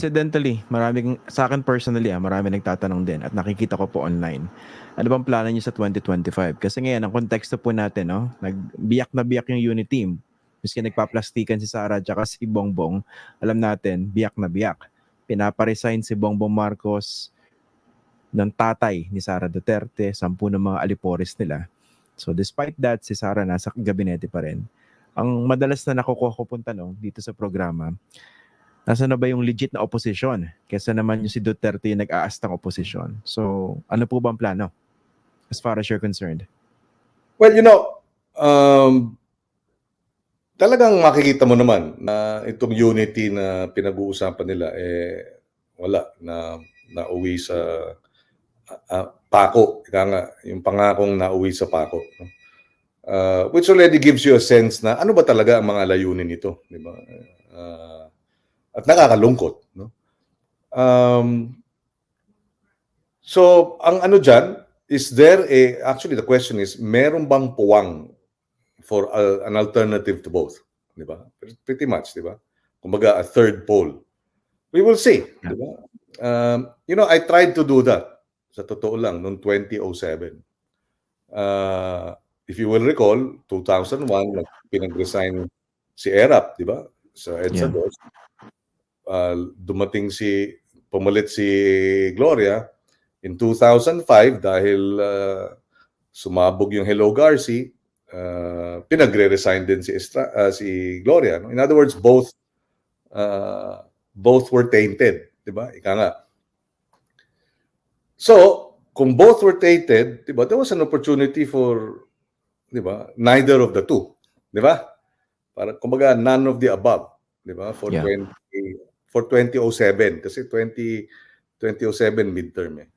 Incidentally, maraming sa akin personally, ah, marami nagtatanong din at nakikita ko po online. Ano bang plano niyo sa 2025? Kasi ngayon, ang konteksto po natin, no, nagbiyak na biyak yung unit team. Miski nagpaplastikan si Sara at si Bongbong, alam natin, biyak na biyak. Pinaparesign si Bongbong Marcos ng tatay ni Sara Duterte, sampu ng mga alipores nila. So despite that, si Sara nasa gabinete pa rin. Ang madalas na nakukuha ko pong tanong dito sa programa, nasa na ba yung legit na opposition? Kesa naman yung si Duterte yung nag-aastang opposition. So, ano po ba ang plano? As far as you're concerned. Well, you know, um, talagang makikita mo naman na itong unity na pinag-uusapan nila, eh, wala, na nauwi sa ah, ah, pako. Ika nga, yung pangakong nauwi sa pako. no? Uh, which already gives you a sense na ano ba talaga ang mga layunin nito, di ba? Uh, at nakakalungkot, no? Um, so, ang ano dyan, is there a, actually the question is, meron bang puwang for a- an alternative to both? Di ba? Pretty much, di ba? Kumbaga, a third pole. We will see, di ba? Um, you know, I tried to do that sa totoo lang noong 2007. Uh, if you will recall, 2001, nag- pinag-resign si Erap, di ba? Sa EDSA Yeah. Uh, dumating si, pumalit si Gloria in 2005 dahil uh, sumabog yung Hello Garci, uh, pinagre-resign din si, Estra, uh, si Gloria. No? In other words, both uh, both were tainted, 'di ba? Ika nga. So, kung both were tainted, 'di ba? There was an opportunity for 'di ba? Neither of the two, 'di ba? Para kumbaga none of the above, 'di ba? For Yeah. 20 for 2007 kasi 20 2007 midterm eh.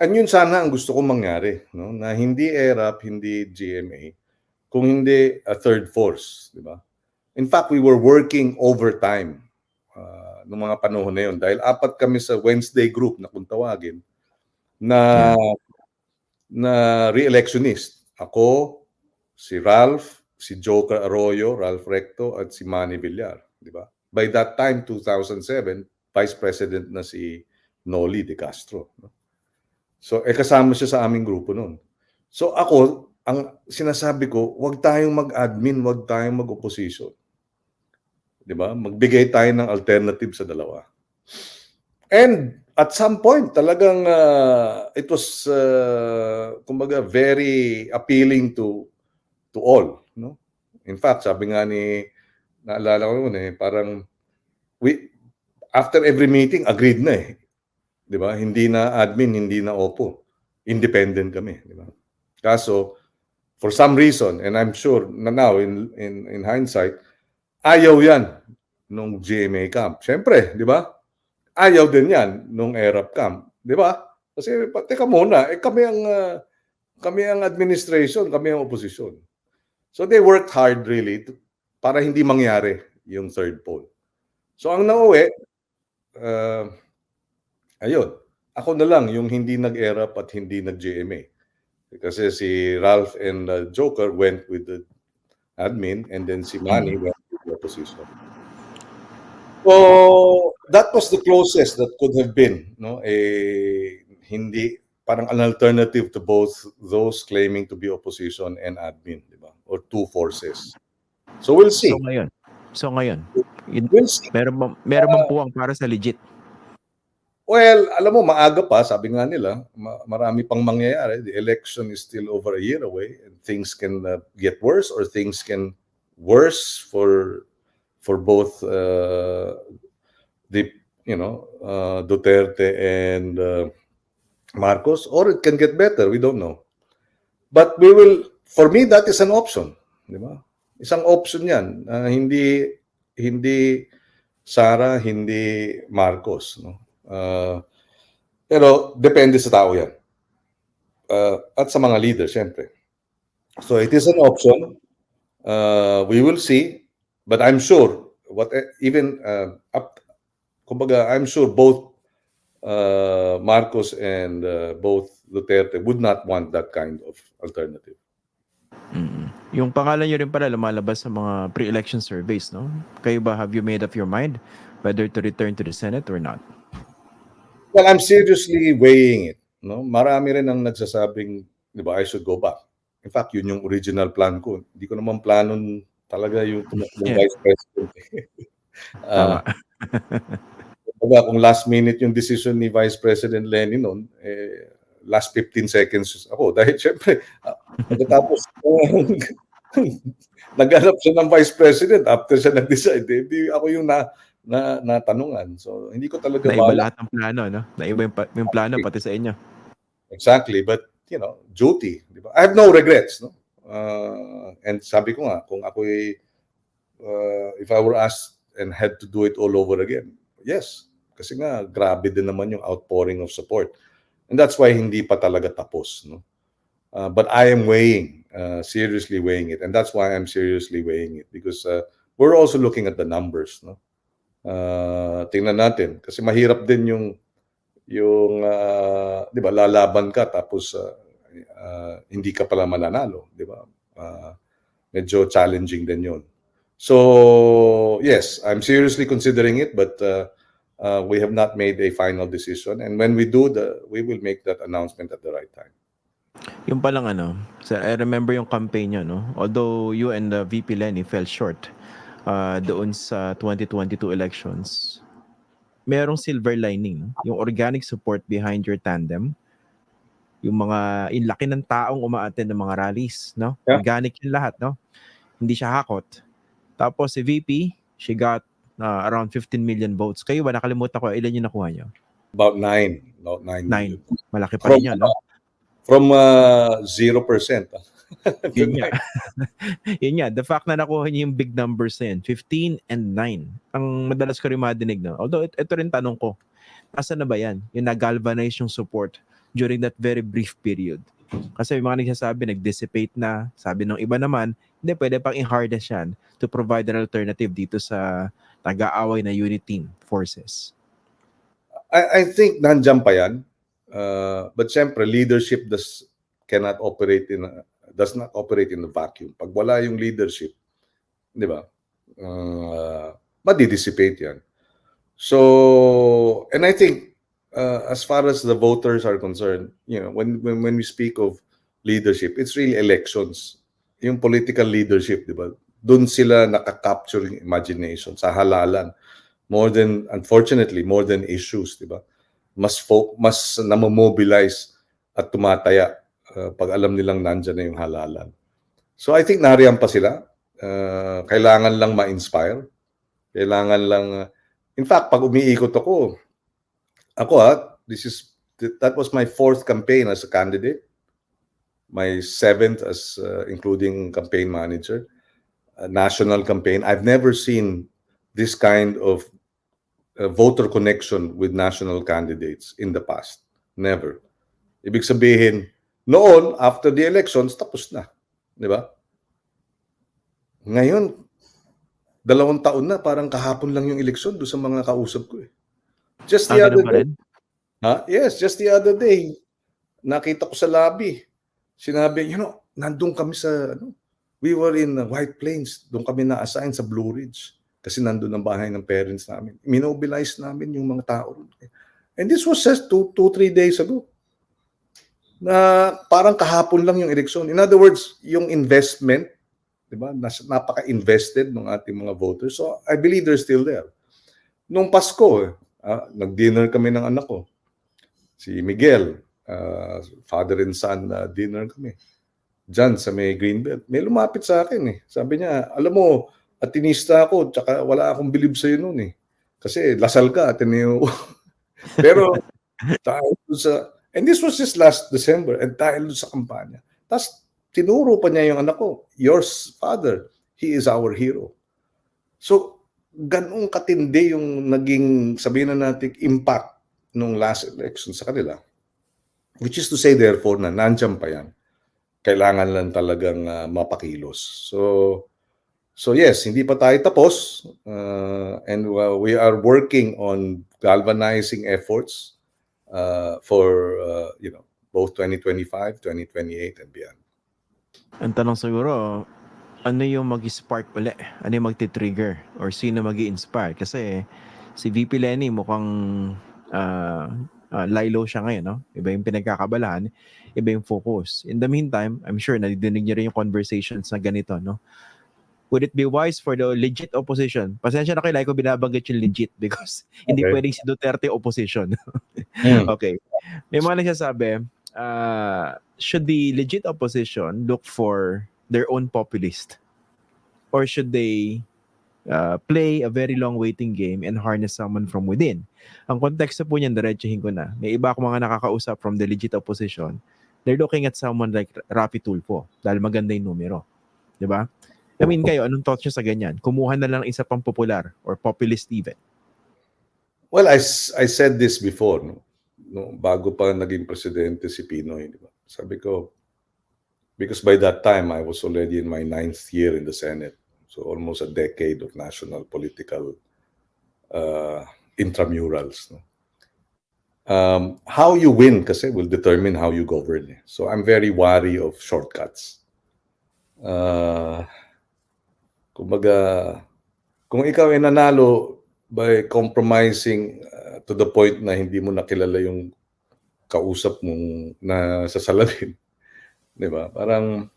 And yun sana ang gusto kong mangyari, no? Na hindi ERAP, hindi GMA, kung hindi a third force, di ba? In fact, we were working overtime uh, noong mga panahon na yun dahil apat kami sa Wednesday group na kung tawagin na na re-electionist. Ako, si Ralph, si Joker Arroyo, Ralph Recto at si Manny Villar, di ba? By that time 2007, Vice President na si Noli De Castro? So, eh kasama siya sa aming grupo noon. So ako, ang sinasabi ko, wag tayong mag-admin, wag tayong mag-opposition. 'Di ba? Magbigay tayo ng alternative sa dalawa. And at some point, talagang uh, it was uh, kumbaga very appealing to to all, no? In fact, sabi nga ni naalala ko noon eh, parang we after every meeting agreed na eh. 'Di ba? Hindi na admin, hindi na opo. Independent kami, 'di ba? Kaso for some reason and I'm sure na now in in in hindsight ayaw 'yan nung GMA camp. Siyempre, 'di ba? Ayaw din 'yan nung ERAP camp, 'di ba? Kasi pa- teka muna, eh kami ang ah, kami ang administration, kami ang opposition. So they worked hard really to, para hindi mangyari yung third pole. So ang nauwi, uh, ayun, ako na lang yung hindi nag-ERAP at hindi nag-GMA. Kasi si Ralph and uh, Joker went with the admin and then si Manny went with the opposition. So that was the closest that could have been, no? Eh, hindi parang an alternative to both those claiming to be opposition and admin, di ba? Or two forces. So we'll see. So ngayon, so ngayon, yun- We'll see. meron bang, meron bang puwang para sa legit? Well, alam mo, maaga pa, sabi nga nila, ma- marami pang mangyayari. The election is still over a year away and things can uh, get worse or things can worse for for both uh, the you know uh, Duterte and uh, Marcos or it can get better, we don't know. But we will for me that is an option, di ba? Isang option 'yan. Ah, hindi hindi Sara, hindi Marcos, no? Uh, pero depende sa tao yan. Uh, at sa mga leaders, syempre. So it is an option. Uh, we will see. But I'm sure, what even uh, up, kumbaga, I'm sure both uh, Marcos and uh, both Duterte would not want that kind of alternative. Mm. Yung pangalan nyo rin pala lumalabas sa mga pre-election surveys, no? Kayo ba, have you made up your mind whether to return to the Senate or not. Well, I'm seriously weighing it. No? Marami rin ang nagsasabing, di ba, I should go back. In fact, yun yung original plan ko. Hindi ko naman planon talaga yung tumakbong Yeah. vice president. Ah, Tama. Kumbaga, kung last minute yung decision ni Vice President Lenny noon, eh, last 15 seconds ako. Dahil syempre, ah, pagkatapos naghanap siya ng Vice President after siya nag-decide, eh, di ako yung na, na, natanungan. So, hindi ko talaga Naiba lahat ng plano, no? Naiba yung, yung plano pati sa inyo. Exactly, but you know, duty, di ba? I have no regrets, no? Uh, and sabi ko nga, kung ako uh, if I were asked and had to do it all over again, yes. Kasi nga, grabe din naman yung outpouring of support. And that's why hindi pa talaga tapos, no? Uh, but I am weighing, uh, seriously weighing it. And that's why I'm seriously weighing it. Because uh, we're also looking at the numbers, no? Uh, tingnan natin. Kasi mahirap din yung yung ah, 'di ba lalaban ka tapos ah, ah, hindi ka pala mananalo, 'di ba? Ah, medyo challenging din 'yon. So, yes, I'm seriously considering it but uh, uh, we have not made a final decision and when we do the we will make that announcement at the right time. Yung palang ano, so I remember yung campaign nyo, no? Although you and uh, VP Lenny fell short uh, doon sa 2022 elections, merong silver lining, no? yung organic support behind your tandem, yung mga, yung laki ng taong umaattend ng mga rallies, no? Yeah. Organic yung lahat, no? Hindi siya hakot. Tapos si VP, she got uh, around 15 million votes. Kayo ba, nakalimutan ko, ilan yung nakuha nyo? About nine, about nine. Nine. million. Malaki pa rin yun, no? From uh, 0%. ah. Yun nga. Yun nga, the fact na nakuha niyo yung big numbers na yun, 15 and 9. Ang madalas ko rin madinig na. Although, it- ito rin tanong ko, asa na ba yan? Yung nag-galvanize yung support during that very brief period. Kasi yung mga nagsasabi, nag-dissipate na. Sabi ng iba naman, hindi, pwede pang i-harness yan to provide an alternative dito sa nag-aaway na unit team forces. I, I think nandiyan pa yan. Uh, but syempre, leadership does cannot operate in a, does not operate in a vacuum. Pag wala yung leadership, di ba? Uh, madidissipate yan. So, and I think uh, as far as the voters are concerned, you know, when, when when we speak of leadership, it's really elections. Yung political leadership, di ba? Doon sila nakaka-capture yung imagination sa halalan more than unfortunately more than issues, 'di ba? Mas fo- mas namomobilize at tumataya uh, pag alam nilang nandiyan na yung halalan. So I think nariyan pa sila. Uh, kailangan lang ma-inspire. Kailangan lang uh, In fact, pag umiikot ako, ako ha, this is that was my fourth campaign as a candidate. My seventh as uh, including campaign manager, a national campaign. I've never seen this kind of uh, voter connection with national candidates in the past. Never. Ibig sabihin, noon, after the elections, tapos na. Di ba? Ngayon, dalawang taon na, parang kahapon lang yung eleksyon doon sa mga kausap ko eh. Just the Ah, other ganun pa day? Ha? Yes, just the other day, nakita ko sa lobby. Sinabi, you know, nandun kami sa, ano, we were in White Plains. Doon kami na-assign sa Blue Ridge. Kasi nandun ang bahay ng parents namin. Minobilize namin yung mga tao. And this was just two, two, three days ago. Na parang kahapon lang yung eleksyon. In other words, yung investment, di ba, napaka-invested ng ating mga voters. So I believe they're still there. Nung Pasko, ah, nag-dinner kami ng anak ko si Miguel, uh, father and son na dinner kami. Diyan sa may Greenbelt. May lumapit sa akin eh. Sabi niya, alam mo, atinista ako, tsaka wala akong bilib sa'yo noon eh. Kasi lasal ka, Ateneo. Pero dahil sa, and this was just last December, and dahil sa kampanya. Tapos tinuro pa niya yung anak ko, your father, he is our hero. So, ganong katindi yung naging, sabihin na natin, impact nung last election sa kanila. Which is to say, therefore, na nandyan pa yan. Kailangan lang talagang ah, mapakilos. So, so yes, hindi pa tayo tapos. uh, and uh, we are working on galvanizing efforts uh, for, uh, you know, both 2025, 2028, and beyond. Ang tanong siguro, ano yung mag-spark uli? Ano yung magti-trigger? Or sino mag inspire Kasi Si VP Lenny mukhang uh, uh, Lilo siya ngayon, no? Iba yung pinagkakabalahan, iba yung focus. In the meantime, I'm sure nadidinig niyo rin yung conversations na ganito, no? Would it be wise for the legit opposition? Pasensya na kay Lai ko binabanggit yung legit because hindi Okay. pwedeng si Duterte opposition. Hmm. okay. May mga nagsasabi, uh, should the legit opposition look for their own populist? Or should they uh, play a very long waiting game and harness someone from within? Ang konteksto po niyan, diretsuhin ko na. May iba akong mga nakakausap from the legit opposition. They're looking at someone like Rafi Tulfo dahil maganda yung numero. Di ba? I mean, kayo, anong thoughts nyo sa ganyan? Kumuha na lang isa pang popular or populist even. Well, I, I said this before, no? no bago pa naging presidente si Pinoy, di ba? Sabi ko, because by that time, I was already in my ninth year in the Senate. So almost a decade of national political uh, intramurals. No? Um, how you win kasi will determine how you govern. eh. So I'm very wary of shortcuts. Uh, kumbaga, kung ikaw ay nanalo by compromising uh, to the point na hindi mo nakilala yung kausap mong na sa salamin. 'Di ba? Parang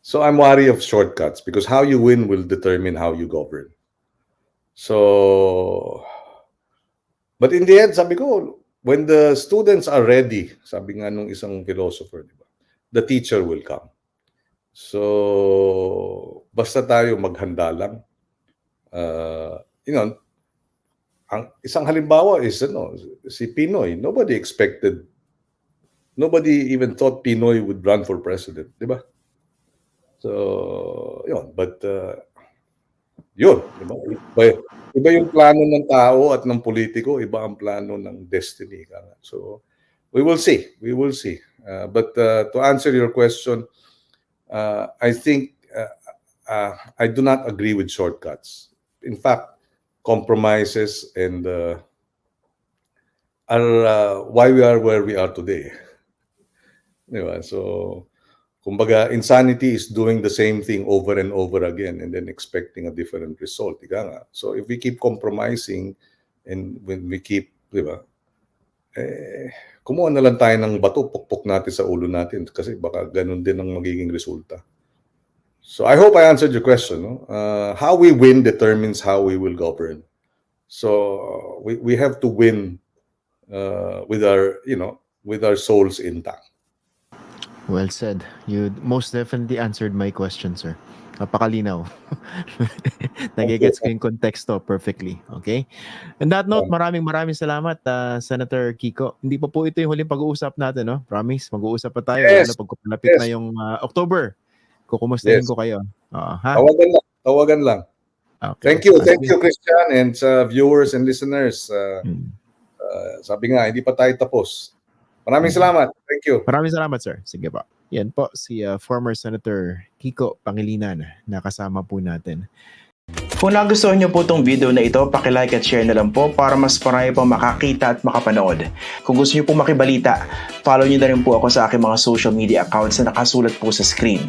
so I'm wary of shortcuts because how you win will determine how you govern. So But in the end, sabi ko, when the students are ready, sabi nga nung isang philosopher, di ba? The teacher will come. So, basta tayo maghanda lang. Uh, you know, ang isang halimbawa is ano, si Pinoy. Nobody expected, nobody even thought Pinoy would run for president, di ba? So, yun. But, uh, yun. Di ba? Iba, iba yung plano ng tao at ng politiko, iba ang plano ng destiny. So, we will see. We will see. Uh, but uh, to answer your question, uh, I think uh, uh, I do not agree with shortcuts. In fact, compromises and uh, are uh, why we are where we are today. Di ba? So, kumbaga, insanity is doing the same thing over and over again and then expecting a different result. Ika nga. So, if we keep compromising and when we keep, di ba, eh, kumuha na lang tayo ng bato, pukpok natin sa ulo natin kasi baka ganun din ang magiging resulta. So I hope I answered your question. No? Uh, how we win determines how we will govern. So we, we have to win uh, with our, you know, with our souls intact. Well said. You most definitely answered my question, sir. Napakalinaw. Nagigets ko yung konteksto perfectly. Okay? On that note, maraming maraming salamat, uh, Senator Kiko. Hindi pa po ito yung huling pag-uusap natin, no? Promise, mag-uusap pa tayo. Yes. Lalo pag malapit Yes. na yung uh, October. Kukumustahin Yes. ko kayo. Oo, ha? Tawagan lang. Tawagan lang. Okay. Thank you. Thank you, Christian, and sa viewers and listeners. Uh, Hmm. uh, sabi nga, hindi pa tayo tapos. Maraming salamat. Thank you. Maraming salamat, sir. Sige pa. Yan po, si uh, former Senator Kiko Pangilinan na kasama po natin. Kung nagustuhan niyo po itong video na ito, pakilike at share na lang po para mas marami pang makakita at makapanood. Kung gusto niyo po makibalita, follow niyo na rin po ako sa aking mga social media accounts na nakasulat po sa screen.